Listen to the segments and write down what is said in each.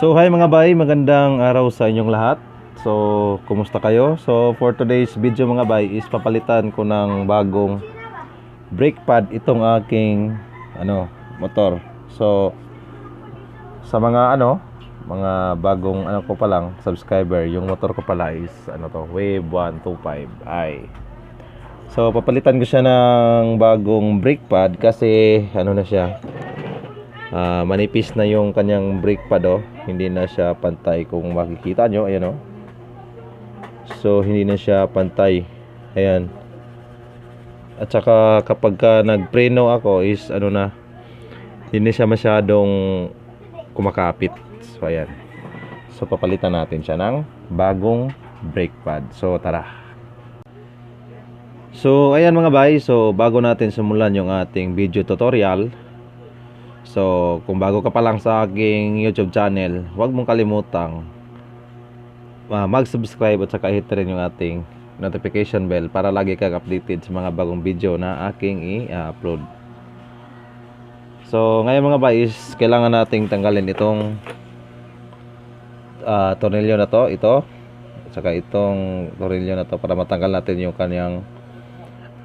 So hi mga bay, magandang araw sa inyong lahat. So, kumusta kayo? So, for today's video mga bay is papalitan ko ng bagong brake pad itong aking ano, motor. So, sa mga ano, mga bagong ano ko pa lang, subscriber, yung motor ko pala is ano to, Wave 125i. So, papalitan ko siya ng bagong brake pad kasi ano na siya, Ah, manipis na yung kanyang brake pad oh. Hindi na siya pantay kung makikita nyo. Ayan oh. So, hindi na siya pantay. Ayan. At saka kapag ka nagpreno ako is ano na, hindi na siya masyadong kumakapit. So, ayan. So, papalitan natin siya ng bagong brake pad. So, tara. So, ayan mga bay. So, bago natin simulan yung ating video tutorial, So, kung bago ka pa lang sa aking YouTube channel, huwag mong kalimutang uh, mag-subscribe at saka hit rin yung ating notification bell para lagi kang updated sa mga bagong video na aking i-upload. So, ngayon mga guys, kailangan nating tanggalin itong uh, tornilyo na to, ito. At saka itong tornilyo na to para matanggal natin yung kanyang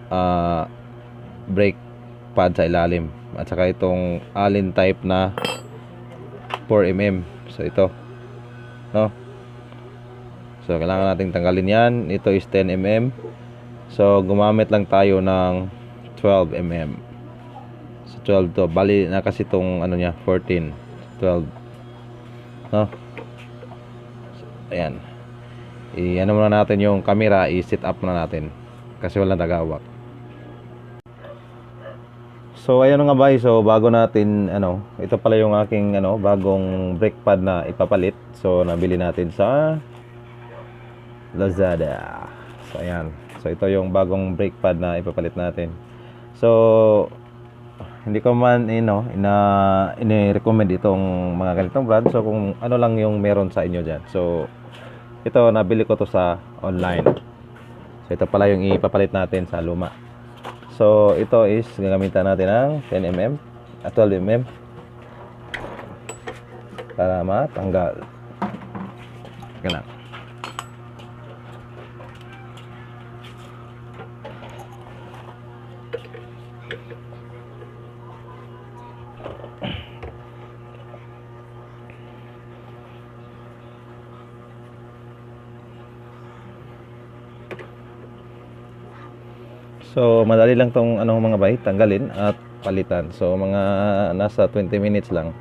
uh, brake pad sa ilalim. At saka itong allen type na 4mm so ito. No? So kailangan nating tanggalin yan. Ito is 10mm so gumamit lang tayo ng 12mm so 12 to. Bali na kasi itong ano niya 14 12 no? So, ayan. I ano muna natin yung camera. I-set up muna natin. Kasi walang tagawak So ayan nga ba, so bago natin ano, ito pala yung aking ano, bagong brake pad na ipapalit. So nabili natin sa Lazada. So ayan. So ito yung bagong brake pad na ipapalit natin. So hindi ko man ino ina ini-recommend itong mga ganitong brand. So kung ano lang yung meron sa inyo diyan. So ito nabili ko to sa online. So ito pala yung ipapalit natin sa luma. So, ito is gagamitan natin ng 10mm at 12mm para matanggal. Ganun. So, madali lang tong anong mga bay, tanggalin at palitan. So, mga nasa 20 minutes lang.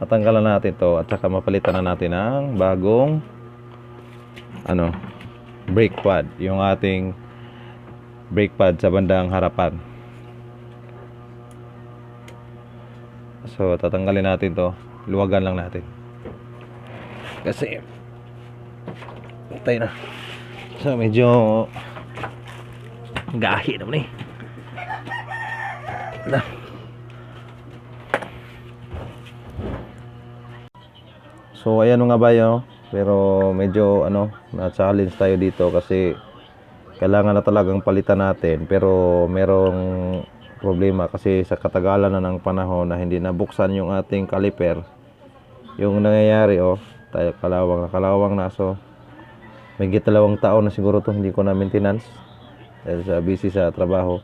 Matanggalan natin to at saka mapalitan na natin ng bagong ano, brake pad. Yung ating brake pad sa bandang harapan. So, tatanggalin natin to. Luwagan lang natin. Kasi, tayo na. So, medyo gahi naman eh. Na. So ayan nga ba yun, pero medyo ano, na-challenge tayo dito kasi kailangan na talagang palitan natin. Pero merong problema kasi sa katagalan na ng panahon na hindi nabuksan yung ating caliper yung nangyayari oh. Tayo kalawang na kalawang na. So may dalawang taon na siguro to hindi ko na maintenance dahil sa busy sa trabaho.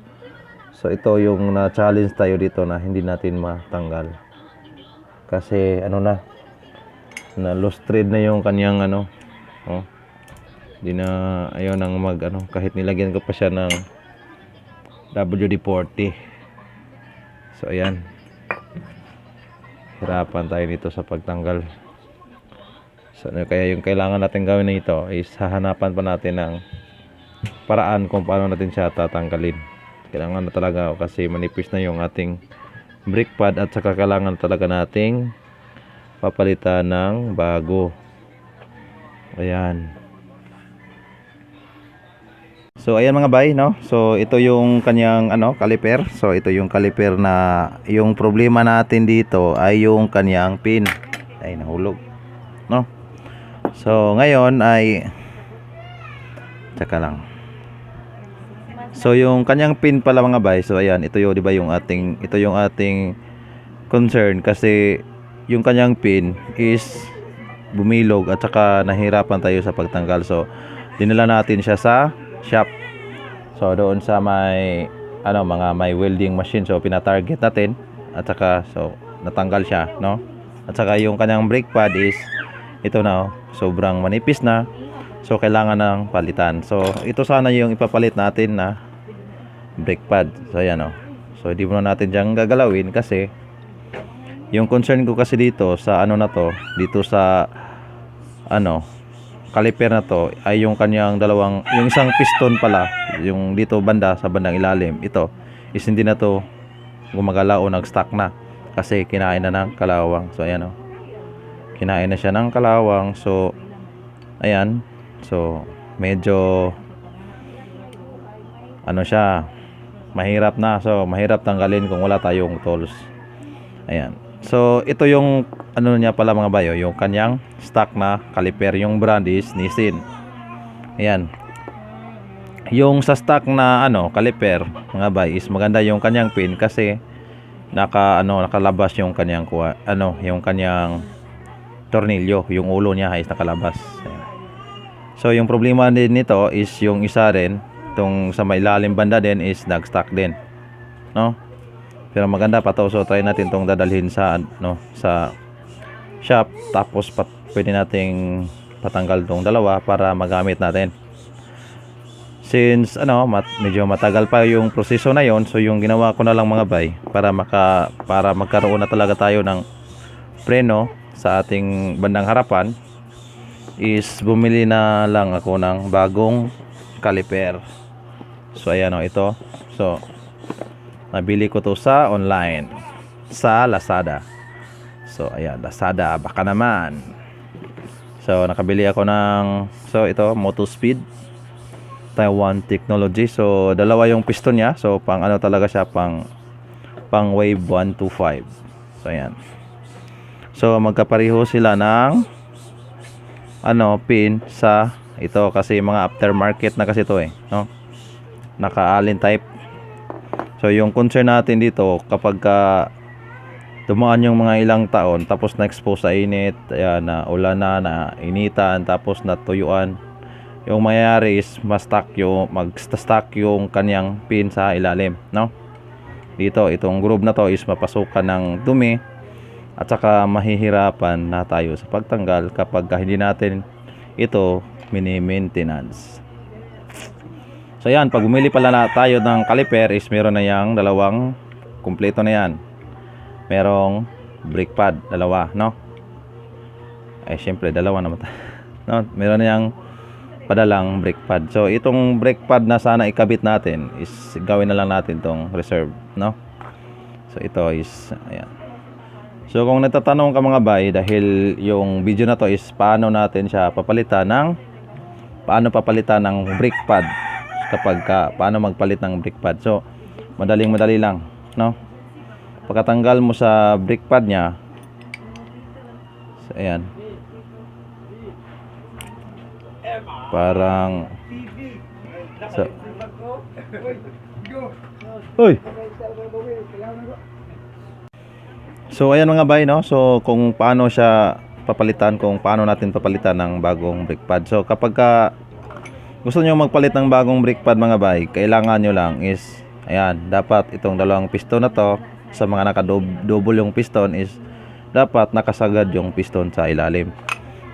So ito yung na-challenge tayo dito na hindi natin matanggal. Kasi ano na na lost thread na yung kanyang ano oh. Hindi na ayaw nang mag ano kahit nilagyan ko pa siya ng WD-40. So ayan. Hirapan tayo nito sa pagtanggal. So ano, kaya yung kailangan natin gawin nito is hahanapan pa natin ng paraan kung paano natin siya tatanggalin. Kailangan na talaga kasi manipis na yung ating brake pad at saka kailangan talaga nating papalitan ng bago. Ayan. So ayan mga bay, no? So ito yung kanyang ano, caliper. So ito yung caliper na yung problema natin dito ay yung kanyang pin. Ay nahulog. No? So ngayon ay Tsaka lang. So yung kanyang pin pala mga bay, so ayan, ito yung 'di ba yung ating ito yung ating concern kasi yung kanyang pin is bumilog at saka nahirapan tayo sa pagtanggal. So, dinala natin siya sa shop. So, doon sa may ano mga may welding machine. So, pina-target natin at saka so natanggal siya, no? At saka yung kanyang brake pad is ito na, oh, sobrang manipis na. So, kailangan ng palitan. So, ito sana yung ipapalit natin na brake pad. So, ayan, oh. So, hindi muna natin diyang gagalawin kasi yung concern ko kasi dito sa ano na to, dito sa ano, caliper na to ay yung kanyang dalawang, yung isang piston pala, yung dito banda sa bandang ilalim. Ito is hindi na to gumagalaw o nag-stuck na kasi kinain na ng kalawang. So, ayan, oh. Kinain na siya ng kalawang. So, ayan. So, medyo ano siya, mahirap na. So, mahirap tanggalin kung wala tayong tools. Ayan. So, ito yung ano niya pala mga bayo, yung kanyang stock na caliper. Yung brand is Nissin. Ayan. Yung sa stock na ano, caliper, mga bay, is maganda yung kanyang pin kasi naka ano, nakalabas yung kanyang kuha, ano, yung kanyang tornilyo, yung ulo niya is nakalabas. Ayan. So, yung problema din nito is yung isa rin, itong sa may ilalim banda din is nag-stuck din. No? Pero maganda pa to. So, try natin itong dadalhin sa, no, sa shop. Tapos, pat, pwede nating patanggal tong dalawa para magamit natin. Since, ano, mat, medyo matagal pa yung proseso na yon So, yung ginawa ko na lang mga bay para, maka, para magkaroon na talaga tayo ng preno sa ating bandang harapan is bumili na lang ako ng bagong caliper. So ayan o ito. So nabili ko to sa online sa Lazada. So ayan, Lazada baka naman. So nakabili ako ng so ito Moto Speed Taiwan Technology. So dalawa yung piston niya. So pang ano talaga siya pang pang wave 125. So ayan. So magkapareho sila ng ano pin sa ito kasi mga aftermarket na kasi to eh no? Naka-allen type. So yung concern natin dito kapag ka dumaan yung mga ilang taon tapos na-expose sa init ayan, na ulan na na initan tapos natuyuan yung mayayari is ma-stuck yung mag-stuck yung kanyang pin sa ilalim no? Dito itong groove na to is mapasukan ng dumi at saka mahihirapan na tayo sa pagtanggal kapag ka hindi natin ito mini-maintenance. So yan, pag bumili pala na tayo ng caliper is meron na yang dalawang kumpleto na yan. Merong brake pad, dalawa, no? Eh syempre dalawa naman. no, meron na yang padalang brake pad. So itong brake pad na sana ikabit natin is gawin na lang natin tong reserve, no? So ito is ayan. So kung natatanong ka mga bay dahil yung video na to is paano natin siya papalitan ng paano papalitan ng brake pad kapag ka, paano magpalit ng brake pad. So madaling madali lang, no? Pagkatanggal mo sa brake pad niya so, ayan. Parang so, Uy! So ayan mga bay no. So kung paano siya papalitan, kung paano natin papalitan ng bagong brake pad. So kapag ka gusto niyo magpalit ng bagong brake pad mga bay, kailangan niyo lang is ayan, dapat itong dalawang piston na to sa mga naka-double yung piston is dapat nakasagad yung piston sa ilalim.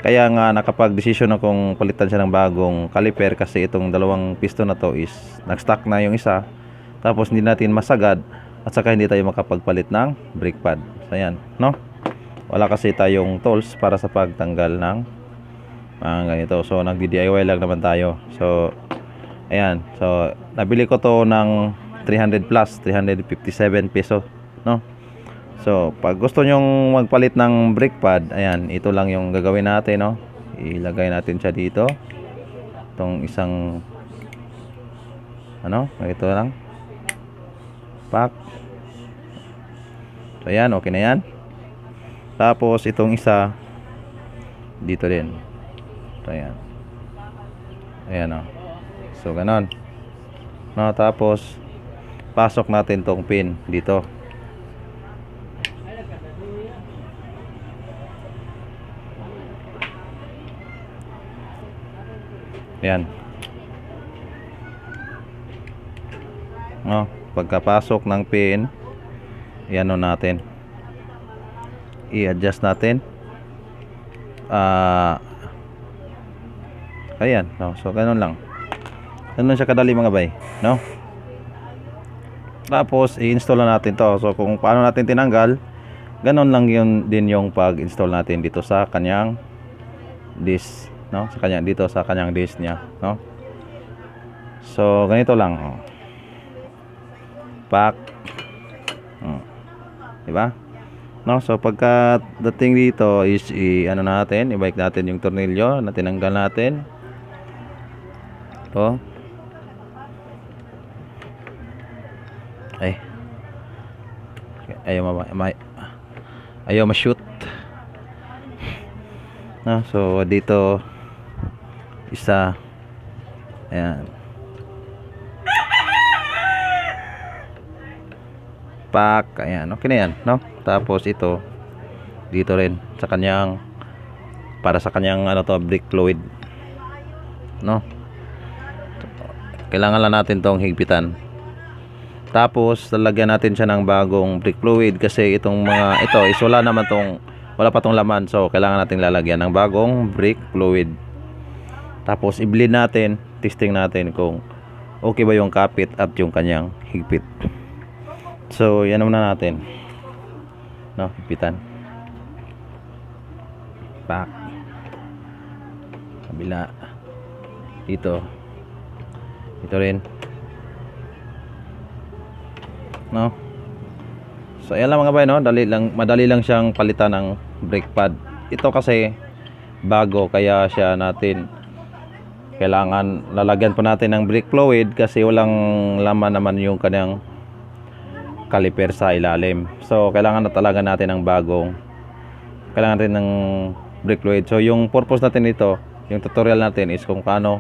Kaya nga nakapag-desisyon akong palitan siya ng bagong caliper kasi itong dalawang piston na to is nag-stuck na yung isa. Tapos hindi natin masagad at saka hindi tayo makapagpalit ng brake pad. So, ayan, no? Wala kasi tayong tools para sa pagtanggal ng mga ganito. So, nagdi-DIY lang naman tayo. So, ayan. So, nabili ko to ng 300 plus, 357 peso, no? So, pag gusto nyong magpalit ng brake pad, ayan, ito lang yung gagawin natin, no? Ilagay natin siya dito. Itong isang ano, ito lang. Pak. So, ayan, okay na yan. Tapos, itong isa, dito din. So, ayan. Ayan. Oh. So, ganon. No, tapos, pasok natin tong pin dito. Ayan. No, pagkapasok ng pin, iano natin. I-adjust natin. Ah Ayan, no. So ganun lang. Ganun siya kadali mga bay, no? Tapos i-install na natin 'to. So kung paano natin tinanggal, ganun lang yun din yung pag-install natin dito sa kanyang disk, no? Sa kanya dito sa kanyang disk niya, no? So ganito lang. Oh. Pack. Hmm. 'Di ba? No, so pagka dating dito is i ano natin, i-bike natin yung tornilyo na tinanggal natin. To. Ay. Ayaw ma, ma ayaw ma-shoot. No, so dito isa ayan. Pack, ayan, okay na yan, no? Tapos ito dito rin sa kanyang para sa kanyang ano to brake fluid no? Kailangan lang natin tong higpitan. Tapos lalagyan natin siya ng bagong brake fluid kasi itong mga ito is wala naman tong wala pa tong laman so kailangan nating lalagyan ng bagong brake fluid. Tapos i-bleed natin testing natin kung okay ba yung kapit at yung kanyang higpit so yan muna natin. No higpitan back kabila. Dito. Ito rin. No? So ayan lang mga bay no? Dali lang madali lang siyang palitan ng brake pad. Ito kasi bago kaya siya natin kailangan lalagyan pa natin ng brake fluid kasi walang laman naman yung kanyang caliper sa ilalim. So kailangan na talaga natin ng bagong kailangan rin ng brake fluid. So yung purpose natin nito yung tutorial natin is kung paano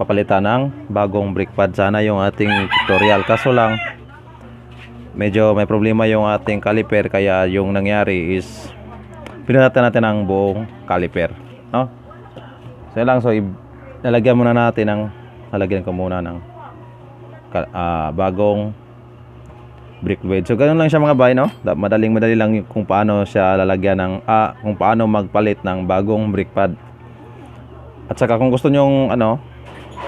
papalitan ng bagong brake pad. Sana yung ating tutorial. Kaso lang medyo may problema yung ating caliper kaya yung nangyari is pinalitan natin ang buong caliper no? So lang. So lalagyan muna natin ng lalagyan ko muna ng ah, bagong brake fluid so ganun lang siya mga bay no? Da- madaling madali lang kung paano siya lalagyan ng ah, kung paano magpalit ng bagong brake pad. At saka kung gusto nyong ano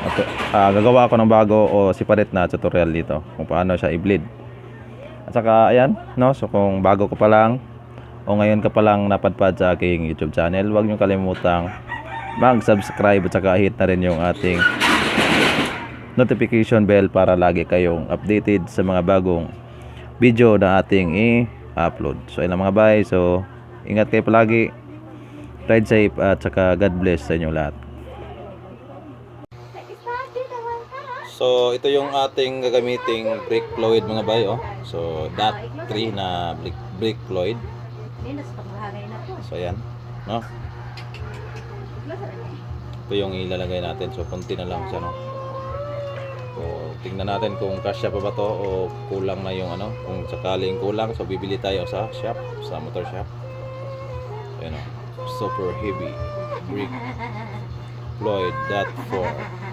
at- ah, gagawa ako ng bago o separate na tutorial dito kung paano siya i-bleed. At saka ayan no? So kung bago ko pa lang o ngayon ka pa lang napadpad sa aking YouTube channel huwag niyo kalimutang mag-subscribe at saka hit na rin yung ating notification bell para lagi kayong updated sa mga bagong video na ating i-upload. So, yun lang mga bay. So, ingat kayo palagi. Ride safe at saka God bless sa inyo lahat. So, ito yung ating gagamiting brake fluid mga bay. Oh. So, dot 3 na brake, brake fluid. So, ayan. No? Ito yung ilalagay natin. So, konti na lang siya. No? So, tingnan natin kung kasya pa ba to o kulang na yung ano. Kung sakaling kulang, so bibili tayo sa shop, sa motor shop. Ayan o. Super heavy. Brake Floyd that 4.